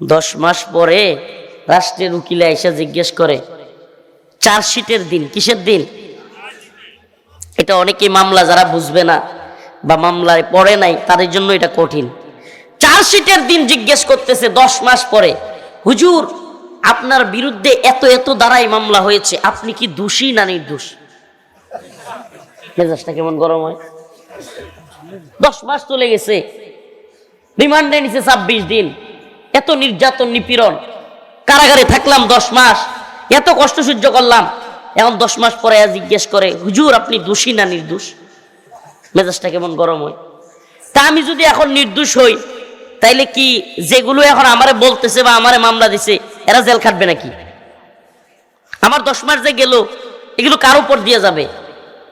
দশ মাস পরে রাষ্ট্রের উকিলে এসে জিজ্ঞেস করে চার্জশিটের দিন, কিসের দিন? এটা অনেকে মামলা যারা বুঝবে না বা মামলায় পড়ে নাই, তাদের জন্য এটা কঠিন। চার্জশিটের দিন জিজ্ঞেস করতেছে দশ মাস পরে, হুজুর, আপনার বিরুদ্ধে এত এত দ্বারাই মামলা হয়েছে, আপনি কি দোষী না নির্দোষ? মেজাজটা কেমন গরম হয়? দশ মাস চলে গেছে, রিমান্ডে নিছে ছাব্বিশ দিন। এত নির্যাতন, নিপীড়ন। কারাগারে থাকলাম দশ মাস, এত কষ্ট সহ্য করলাম। এখন দশ মাস পরে জিজ্ঞেস করে, হুজুর, আপনি দোষী না নির্দোষ? মেজাজটা কেমন গরম হয়? তা আমি যদি এখন নির্দোষ হই, তাইলে কি যেগুলো এখন আমারে বলতেছে বা আমারে মামলা দিছে, এরা জেল খাটবে নাকি? আমার দশ মাস যে গেল, এগুলো কার উপর দিয়ে যাবে?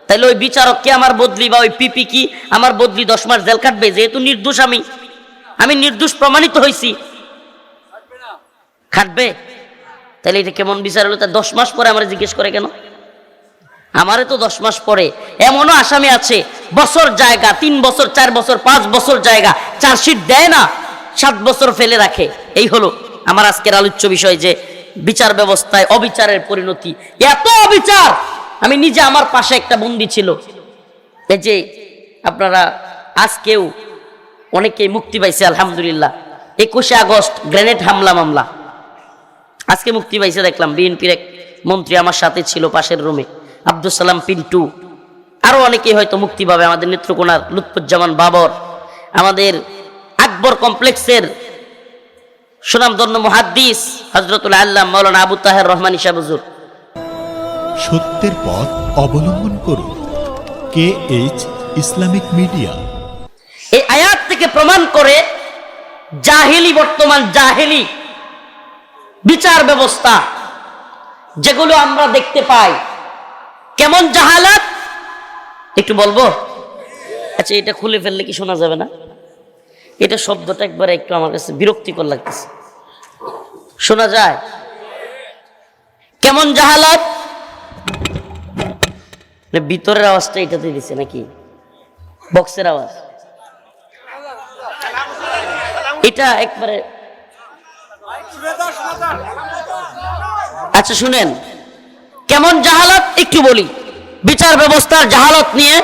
তাইলে ওই বিচারক কি আমার বদলি বা ওই পিপি কি আমার বদলি দশ মাস জেল কাটবে যেহেতু নির্দোষ আমি আমি নির্দোষ প্রমাণিত হয়েছি খাটবে? তাহলে এটা কেমন বিচার হলো? তা দশ মাস পরে আমার জিজ্ঞেস করে কেন? আমারে তো দশ মাস পরে। এমনও আসামি আছে, বছর জায়গা, তিন বছর, চার বছর, পাঁচ বছর জায়গা, চার্জশিট দেয় না, সাত বছর ফেলে রাখে। এই হলো আমার আজকের আলোচ্য বিষয় যে বিচার ব্যবস্থায় অবিচারের পরিণতি। এত অবিচার! আমি নিজে আমার পাশে একটা বন্দি ছিল। এই যে আপনারা আজকেও অনেকেই মুক্তি পাইছে, আলহামদুলিল্লাহ। একুশে আগস্ট গ্রেনেড হামলা মামলা। আজকে মুক্তি পাইছে দেখলাম বিএনপির এক মন্ত্রী আমার সাথে ছিল পাশের রুমে আব্দুল সালাম পিন্টু। আরও অনেকেই হয়তো মুক্তি পাবে আমাদের নেত্রকোনার লুৎফুজ্জামান বাবর আমাদের আকবর কমপ্লেক্সের সুনামধন্য মুহাদ্দিস হজরতুল আল্লাহ মৌলানা আবু তাহের রহমান ইসাবুজুর সত্যের পথ অবলম্বন করুন। K H Islamic media. এই আয়াত থেকে প্রমাণ করে জাহেলি বর্তমান জাহেলি। বিচার ব্যবস্থা যেগুলো আমরা দেখতে পাই। কেমন জাহালাত? একটু বলব? আচ্ছা এটা খুলে ফেললে কি শোনা যাবে না? এটা শব্দটা একবারে একটু আমার কাছে বিরক্তিকর লাগতেছে। শোনা যায়? কেমন জাহালাত? ভিতরের আওয়াজটা এটাতে দিছে নাকি? বক্সের আওয়াজ। এটা একবারে আচ্ছা শুনেন। কেমন জাহালত? একটু বলি। বিচার ব্যবস্থার জাহালত নিয়ে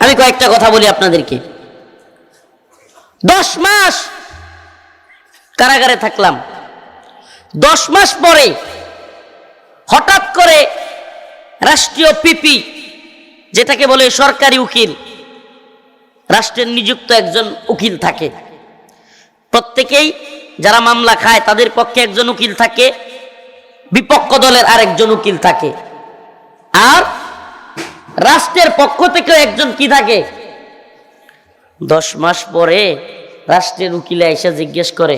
আমি কয়েকটা কথা বলি আপনাদেরকে। দশ মাস কারাগারে থাকলাম। দশ মাস পরে হঠাৎ করে রাষ্ট্রীয় পিপি যেটাকে বলে সরকারি উকিল, রাষ্ট্রের নিযুক্ত একজন উকিল থাকে। প্রত্যেকেই যারা মামলা খায়, তাদের পক্ষে একজন উকিল থাকে, বিপক্ষ দলের আরেকজন উকিল থাকে। আর রাষ্ট্রের পক্ষ থেকে একজন কি থাকে? দশ মাস পরে রাষ্ট্রের উকিলে এসে জিজ্ঞেস করে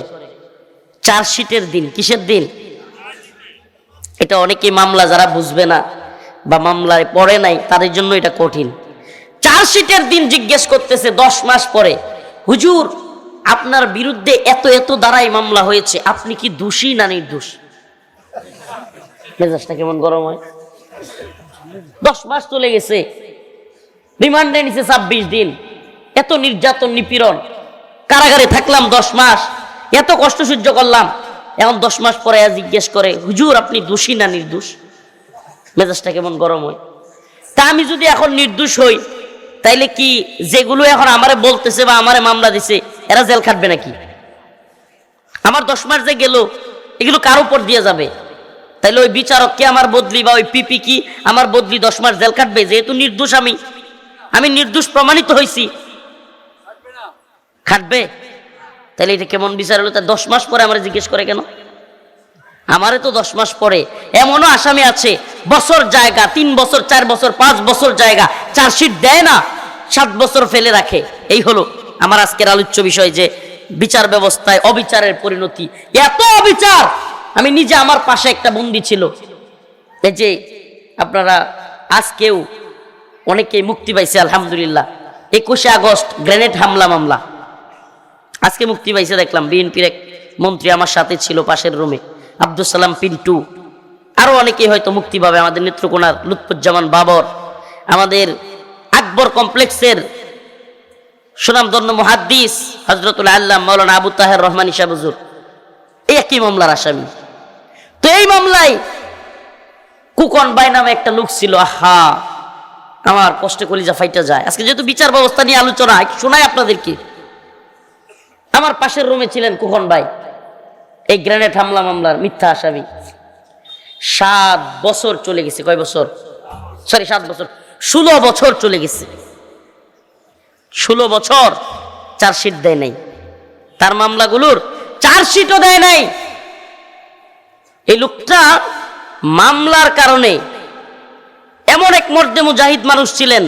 চার্জশিটের দিন, কিসের দিন? এটা অনেকেই মামলা যারা বুঝবে না বা মামলায় পড়ে নাই, তাদের জন্য এটা কঠিন। চার্জশিটের দিন জিজ্ঞেস করতেছে দশ মাস পরে, হুজুর আপনার বিরুদ্ধে এত এত দ্বারাই মামলা হয়েছে, আপনি কি দোষী না নির্দোষ? মেজাজটা কেমন গরম হয়? দশ মাস চলে গেছে, রিমান্ডে নিছে ছাব্বিশ দিন, এত নির্যাতন, নিপীড়ন, কারাগারে থাকলাম দশ মাস, এত কষ্ট সহ্য করলাম, এখন দশ মাস পরে জিজ্ঞেস করে, হুজুর, আপনি দোষী না নির্দোষ? মেজাজটা কেমন গরম হয়? তা আমি যদি এখন নির্দোষ হই, তাইলে কি যেগুলো এখন আমারে বলতেছে বা আমারে মামলা দিছে এরা জেল খাটবে নাকি? আমার দশ মাস যে গেল, এগুলো কার উপর দিয়ে যাবে? তাইলে ওই বিচারক কি, আমার বদলি বা ওই পিপি কি আমার বদলি দশ মাস জেল কাটবে যেহেতু নির্দোষ আমি। আমি নির্দোষ প্রমাণিত হয়েছি খাটবে? তাহলে এটা কেমন বিচার হলো? তা দশ মাস পরে আমার জিজ্ঞেস করে কেন? আমারে তো দশ মাস পরে। এমনও আসামি আছে, বছর জায়গা, তিন বছর, চার বছর, পাঁচ বছর জায়গা। চার্জশিট দেয় না, সাত বছর ফেলে রাখে। এই হলো। আমার আজকের আলোচ্য বিষয় যে বিচার ব্যবস্থায় অবিচারের পরিণতি। এত অবিচার! আমি নিজে আমার পাশে একটা বন্দি ছিল। এই যে আপনারা আজকেও অনেকেই মুক্তি পাইছে, আলহামদুলিল্লাহ। একুশে আগস্ট গ্রেনেড হামলা মামলা। আজকে মুক্তি পাইছে, দেখলাম বিএনপির এক মন্ত্রী আমার সাথে ছিল পাশের রুমে আব্দুল সালাম পিন্টু। আরও অনেকেই হয়তো মুক্তি পাবে, আমাদের নেত্রকোনার লুৎফুজ্জামান বাবর, আমাদের আকবর কমপ্লেক্সের সুনামধন্য মুহাদ্দিস হজরতুল আল্লাহ মৌলানা আবু তাহের রহমান ইসাবুজুর এই একই মামলার আসামি। তো এই মামলায় কুকন বাই নামে একটা লোক ছিল, আহা, আমার কষ্টে কলিজা ফাইটা যায়। আজকে যেহেতু বিচার ব্যবস্থা নিয়ে আলোচনা শোনাই আপনাদেরকে। আমার পাশের রুমে ছিলেন কুকন ভাই এই গ্রেনেড হামলা মামলার মিথ্যা আসামি। সাত বছর চলে গেছে, কয় বছর? সরি, সাত বছর। ষোলো বছর চলে গেছে। ষোলো বছর চার্জশিট দেয় নাই। তার মামলাগুলোর চার্জশিটও দেয় নাই। এই লোকটা মামলার কারণে এমন এক মর্দে মুজাহিদ মানুষ ছিলেন।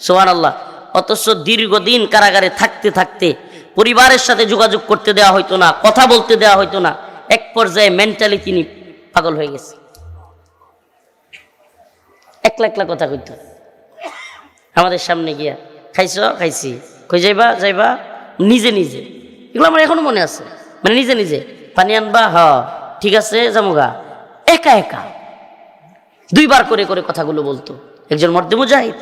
সোহান আল্লাহ অথচ দীর্ঘদিন কারাগারে থাকতে থাকতে পরিবারের সাথে যোগাযোগ করতে দেওয়া হইতো না, কথা বলতে দেওয়া হইতো না। এক পর্যায়ে মেন্টালি তিনি পাগল হয়ে গেছে। একলা একলা কথা কইত। আমাদের সামনে গিয়া খাইছ? খাইছি। কই যাইবা? যাইবা? নিজে নিজে। এগুলো আমার এখনও মনে আছে। মানে নিজে নিজে। পানি আনবা? হ। ঠিক আছে জামুগা একা একা। দুইবার করে করে কথাগুলো বলতো। একজন মর্দে মুজাহিদ।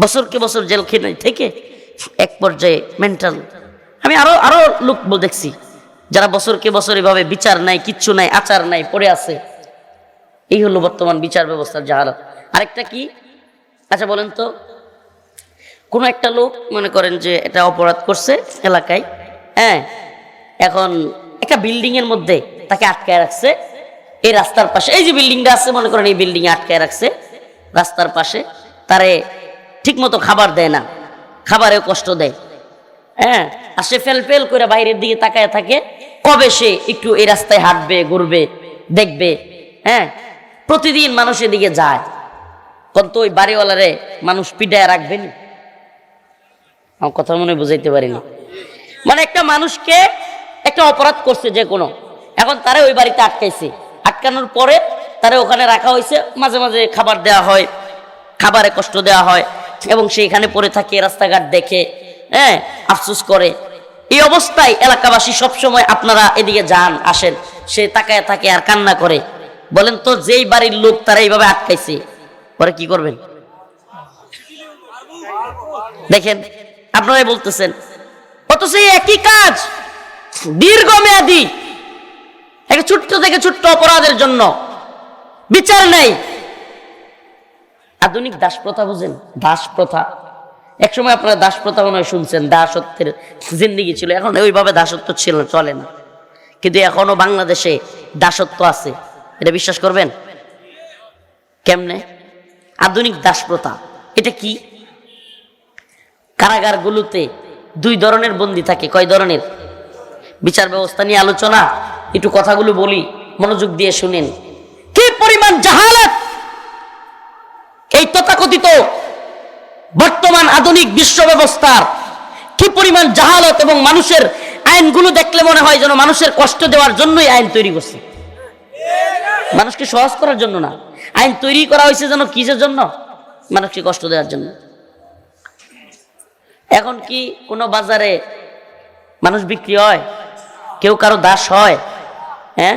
বছরকে বছর জেল খেয়ে থেকে এক পর্যায়ে মেন্টাল আমি আরও আরও লোক দেখছি। যারা বছরকে বছর এভাবে বিচার নাই, কিচ্ছু নাই, আচার নাই, পড়ে আছে। এই হলো বর্তমান বিচার ব্যবস্থার জাহালত। আরেকটা কি? আচ্ছা বলেন তো। কোনো একটা লোক মনে করেন যে এটা অপরাধ করছে এলাকায় হ্যাঁ এখন একটা বিল্ডিং এর মধ্যে তাকে আটকায় রাখছে, এই রাস্তার পাশে, এই যে বিল্ডিংটা আছে মনে করেন এই বিল্ডিং এ আটকায় রাখছে, রাস্তার পাশে, তারে ঠিক মতো খাবার দেয় না, খাবারেও কষ্ট দেয় হ্যাঁ আর সে ফেল ফেল করে বাইরের দিকে তাকায় থাকে, কবে সে একটু এই রাস্তায় হাঁটবে, ঘুরবে, দেখবে হ্যাঁ প্রতিদিন মানুষ এদিকে যায় কত ওই বাড়িওয়ালারে মানুষ পিডায় রাখবেন আমার কথা মনে বুঝাইতে পারিনি। মানে একটা মানুষকে একটা অপরাধ করছে যে কোনো। এখন তারা ওই বাড়িতে আটকাইছে। আটকানোর পরে তারা ওখানে রাখা হয়েছে। মাঝে মাঝে খাবার দেওয়া হয়, খাবারে কষ্ট দেওয়া হয় এবং সে এখানে পড়ে থাকে, রাস্তাঘাট দেখে হ্যাঁ আফসোস করে। এই অবস্থায় এলাকাবাসী সবসময় আপনারা এদিকে যান, আসেন। সে তাকায় থাকে আর কান্না করে। বলেন তো, যেই বাড়ির লোক তারা এইভাবে আটকাইছে, পরে কি করবেন? দেখেন আপনারাই বলতেছেন। অথচ একই কাজ দীর্ঘমেয়াদী, একটা ছোট্ট থেকে ছোট্ট অপরাধের জন্য। বিচার নেই। আধুনিক দাস প্রথা বুঝেন? দাস প্রথা একসময় আপনারা দাস প্রথা মনে শুনছেন, দাসত্বের জিন্দিগি ছিল। এখন ওইভাবে দাসত্ব ছিল, চলে না। কিন্তু এখনও বাংলাদেশে দাসত্ব আছে। এটা বিশ্বাস করবেন? কেমনে? আধুনিক দাস প্রথা এটা কি? কারাগারগুলোতে দুই ধরনের বন্দি থাকে। কয় ধরনের? বিচার ব্যবস্থা নিয়ে আলোচনা, একটু কথাগুলো বলি, মনোযোগ দিয়ে শুনেন। কি পরিমাণ জাহালাত? এই তথাকথিত বর্তমান আধুনিক বিশ্ব ব্যবস্থার কি পরিমাণ জাহালত এবং মানুষের আইনগুলো দেখলে মনে হয় যেন মানুষের কষ্ট দেওয়ার জন্যই আইন তৈরি করছে? মানুষকে সহজ করার জন্য না। আইন তৈরি করা হয়েছে যেন কিসের জন্য? মানুষকে কষ্ট দেওয়ার জন্য। এখন কি কোনো বাজারে মানুষ বিক্রি হয়? কেউ কারও দাস হয়? হ্যাঁ?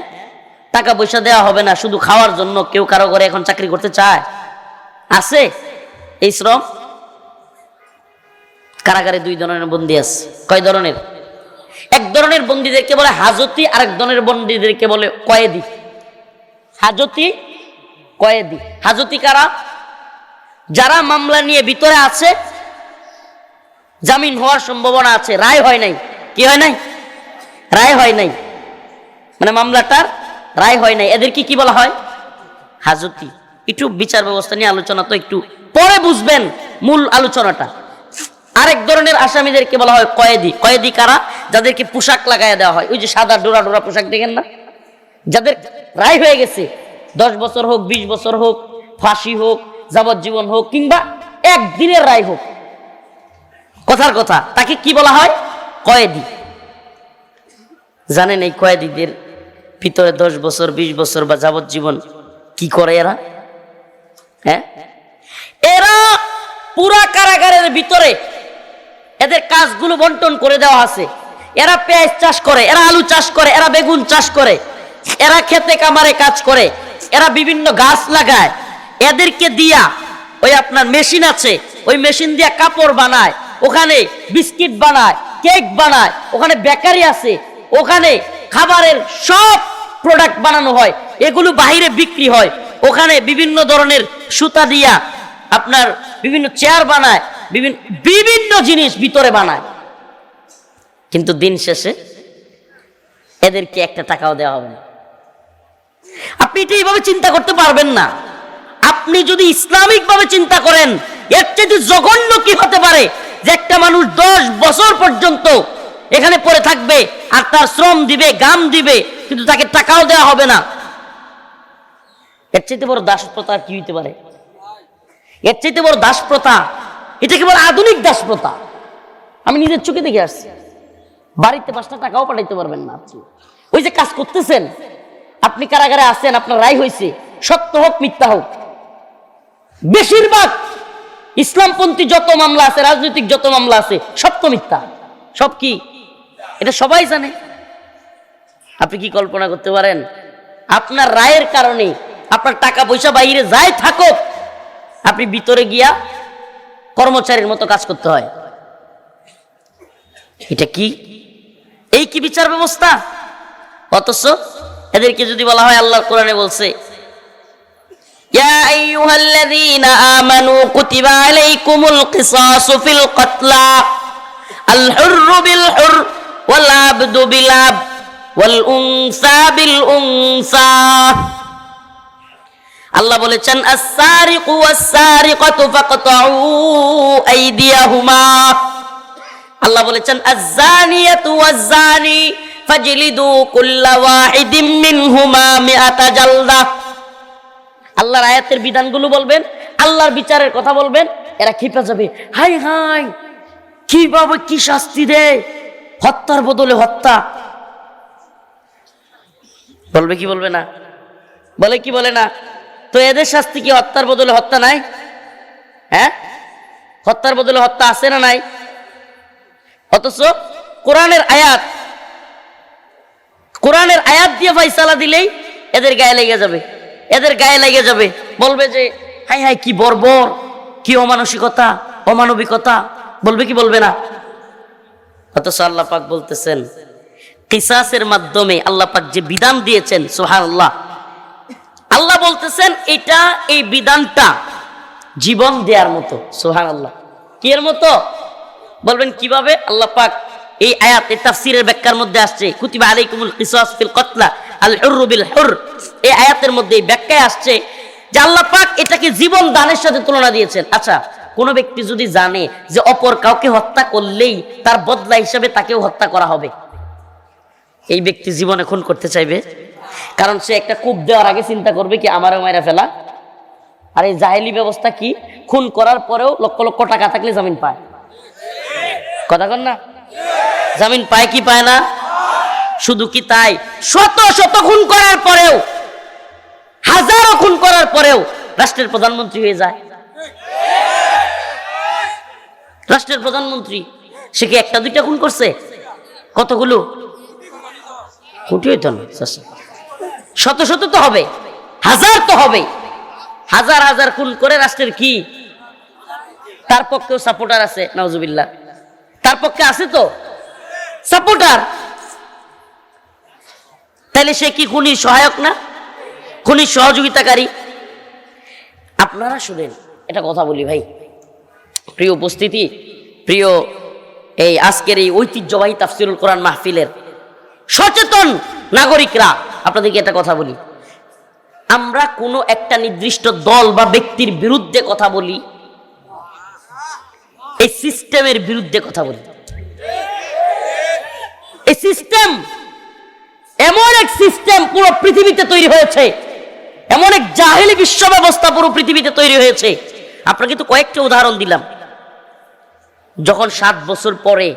টাকা পয়সা দেওয়া হবে না, শুধু খাওয়ার জন্য কেউ কারও ঘরে এখন চাকরি করতে চায়? আছে? এই শ্রম? কারাগারে দুই ধরনের বন্দি আছে। কয় ধরনের? এক ধরনের বন্দীদেরকে বলে হাজতি, আরেক ধরনের বন্দীদেরকে বলে কয়েদি। হাজতি কয়েদি। হাজতি কারা? যারা মামলা নিয়ে ভিতরে আছে জামিন হওয়ার সম্ভাবনা আছে। রায় হয় নাই। কি হয় নাই? রায় হয় নাই। মানে মামলাটার রায় হয় নাই। এদেরকে কি বলা হয়? হাজতি। একটু বিচার ব্যবস্থা নিয়ে আলোচনা তো একটু পরে বুঝবেন মূল আলোচনাটা। আরেক ধরনের আসামিদেরকে বলা হয় কয়েদি। কয়েদি কারা? যাদেরকে পোশাক লাগাইয়া দেওয়া হয়। ওই যে সাদা ডোরা ডোরা পোশাক দেখেন না? যাদের রায় হয়ে গেছে। দশ বছর হোক, বিশ বছর হোক, ফাঁসি হোক, যাবজ্জীবন হোক কিংবা একদিনের রায় হোক। কথার কথা, তাকে কি বলা হয়? কয়েদি। জানেন এই কয়েদিদের ভিতরে দশ বছর, বিশ বছর বা যাবজ্জীবন কি করে এরা? হ্যাঁ? এরা পুরা কারাগারের ভিতরে এদের কাজগুলো বন্টন করে দেওয়া আছে। এরা পেঁয়াজ চাষ করে, এরা আলু চাষ করে, এরা বেগুন চাষ করে, এরা খেতে কামারে কাজ করে, এরা বিভিন্ন গাছ লাগায়। এদেরকে দিয়া ওই আপনার মেশিন আছে, ওই মেশিন দিয়া কাপড় বানায় ওখানে বিস্কিট বানায়, কেক বানায়, ওখানে বেকারি আছে, ওখানে খাবারের সব প্রোডাক্ট বানানো হয়, এগুলো বাইরে বিক্রি হয়। ওখানে বিভিন্ন ধরনের সুতা দিয়া আপনার বিভিন্ন চেয়ার বানায় বিভিন্ন বিভিন্ন জিনিস ভিতরে বানায়। কিন্তু দিন শেষে এদেরকে একটা টাকাও দেওয়া হবে না। আপনি এটা এইভাবে চিন্তা করতে পারবেন না? আপনি যদি ইসলামিক ভাবে চিন্তা করেন, এর চেয়ে জঘন্য কি হতে পারে? যে একটা মানুষ দশ বছর পর্যন্ত এখানে পড়ে থাকবে আর তার শ্রম দিবে গাম দিবে, কিন্তু তাকে টাকাও দেওয়া হবে না। এর চাইতে বড় দাস প্রথা কি হইতে পারে? এর চাইতে বড় দাস প্রথা এটা কেবল আধুনিক দাস প্রথা আমি নিজের চোখে দেখে আসছি। বাড়িতে পাঁচটা টাকাও পাঠাইতে পারবেন না ওই যে কাজ করতেছেন, আপনি কারাগারে আছেন, আপনার রায় হয়েছে সত্য হোক, মিথ্যা হোক। বেশিরভাগ ইসলামপন্থী যত মামলা আছে, রাজনৈতিক যত মামলা আছে, সব তো মিথ্যা। সব কি? এটা সবাই জানে। আপনি কি কল্পনা করতে পারেন? আপনার রায়ের কারণে আপনার টাকা পয়সা বাইরে যায় থাকুক, আপনি ভিতরে গিয়া কর্মচারীর মতো কাজ করতে হয়। এটা কি? এই কি বিচার ব্যবস্থা? অথচ এদেরকে যদি বলা হয় আল্লাহ কোরআনে বলছে يا أيها الذين آمنوا كتب عليكم القصاص في القتلى الحر بالحر والعبد بالعبد والأنثى بالأنثى আল্লাহ বলেছেন আস-সারিকু ওয়াস-সারিকাতু ফাকতাউ আইদিয়াহুমা আল্লাহ বলেছেন আজ-জানিয়াতু ওয়াজ-জানি ফাজলিদু কুল্লা ওয়াহিদিম মিনহুমা মিআতা জালদা আল্লাহর আয়াতের বিধানগুলো বলবেন, আল্লাহর বিচারের কথা বলবেন, এরা খেপে যাবে। হাই হাই কি কীভাবে কি শাস্তি দেয়? হত্যার বদলে হত্যা। বলবে কি বলবে না? বলে কি বলে না? তো এদের শাস্তি কি হত্যার বদলে হত্যা নাই? হ্যাঁ? হত্যার বদলে হত্যা আছে না নাই? অথচ কোরআনের আয়াত কোরআনের আয়াত দিয়ে ফাইসালা দিলেই এদের গায়ে লেগে যাবে। এদের গায়ে লেগে যাবে। বলবে যে, হাই হাই, কি বর্বর, কি অমানসিকতা, অমানবিকতা। বলবে কি বলবে না? অথচ আল্লাহ পাক বলতেছেন, কিসাসের মাধ্যমে আল্লাহ পাক যে বিধান দিয়েছেন সোহান আল্লাহ আল্লাহ বলতেছেন, এটা এই বিধানটা জীবন দেওয়ার মতো সোহান আল্লাহ কি এর মতো? বলবেন, কীভাবে? আল্লাহ পাক এই আয়াত, এই তাফসিরের ব্যাখ্যার মধ্যে আসছে, কুতিবা আলাইকুমুল কিসাস ফিল কতলা আল হুররু বিল হুর এই আয়াতের মধ্যে এই ব্যাখ্যায় আসছে যে আল্লাহ পাক এটাকে জীবন দানের সাথে তুলনা দিয়েছেন। আচ্ছা কোন ব্যক্তি যদি জানে যে অপর কাউকে হত্যা করলেই তার বদলা হিসাবে তাকেও হত্যা করা হবে, এই ব্যক্তি জীবনে খুন করতে চাইবে? কারণ সে একটা কূপ দেওয়ার আগে চিন্তা করবে কি, আমারও মায়েরা ফেলা। আর এই জাহেলি ব্যবস্থা কি? খুন করার পরেও লক্ষ লক্ষ টাকা থাকলে জামিন পায়। কথা কন না? জামিন পায় কি পায় না? শুধু কি তাই? শত শত খুন করার পরেও, হাজারো খুন করার পরেও রাষ্ট্রের প্রধানমন্ত্রী হয়ে যায়। রাষ্ট্রের প্রধানমন্ত্রী, সে কি একটা দুইটা খুন করছে? কতগুলো? কোটি হইতো না শত শত তো হবে, হাজার তো হবে। হাজার হাজার খুন করে রাষ্ট্রের কি? তার পক্ষেও সাপোর্টার আছে নওজুবিল্লাহ তার পক্ষে আছে তো? সাপোর্টার তাহলে সে কি খুনি সহায়ক না? খুনি সহযোগিতাকারী? আপনারা শুনেন এটা কথা বলি ভাই। প্রিয় উপস্থিতি, প্রিয় এই আজকের এই ঐতিহ্যবাহী তাফসিরুল কোরআন মাহফিলের সচেতন নাগরিকরা, আপনাদেরকে একটা কথা বলি। আমরা কোনো একটা নির্দিষ্ট দল বা ব্যক্তির বিরুদ্ধে কথা বলি, এই সিস্টেমের বিরুদ্ধে কথা বলি। এই সিস্টেম এমন এক সিস্টেম পুরো পৃথিবীতে তৈরি হয়েছে। এমন এক জাহেলি বিশ্ব ব্যবস্থা পুরো পৃথিবীতে তৈরি হয়েছে। আপনাকে তো কয়েকটা উদাহরণ দিলাম। যখন সাত বছর পরে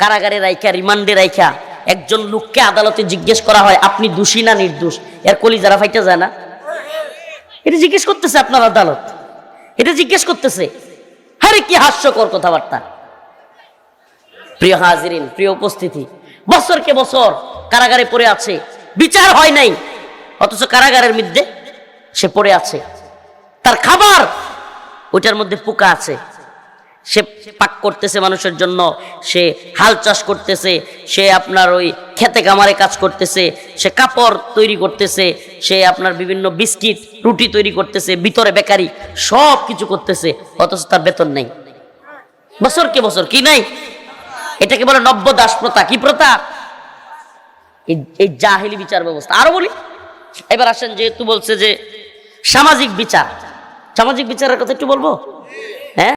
কারাগারে রাইখা, রিমান্ডে রাইখা একজন লোককে আদালতে জিজ্ঞেস করা হয়, আপনি দোষী না নির্দোষ? এর কলি যারা ফাইটা যায় না। এটা জিজ্ঞেস করতেছে আপনার আদালত। এটা জিজ্ঞেস করতেছে, আরে কি হাস্যকর কথাবার্তা? প্রিয় হাজিরিন, প্রিয় উপস্থিতি, বছরকে বছর কারাগারে পড়ে আছে। বিচার হয় নাই। অথচ কারাগারের মধ্যে সে পড়ে আছে। তার খাবার ওইটার মধ্যে পোকা আছে। সে পাক করতেছে মানুষের জন্য। সে হাল চাষ করতেছে। সে আপনার ওই খেতে কামারে কাজ করতেছে। সে কাপড় তৈরি করতেছে। সে আপনার বিভিন্ন বিস্কিট, রুটি তৈরি করতেছে। ভিতরে বেকারি, সব কিছু করতেছে। অথচ তার বেতন নেই। বছর কে বছর, কি নাই? এটাকে বলে নব্য দাস প্রথা। কি প্রথা? এই জাহিলি বিচার ব্যবস্থা। আরও বলি, এবার আসেন যেহেতু বলছে যে সামাজিক বিচার। সামাজিক বিচারের কথা একটু বলব?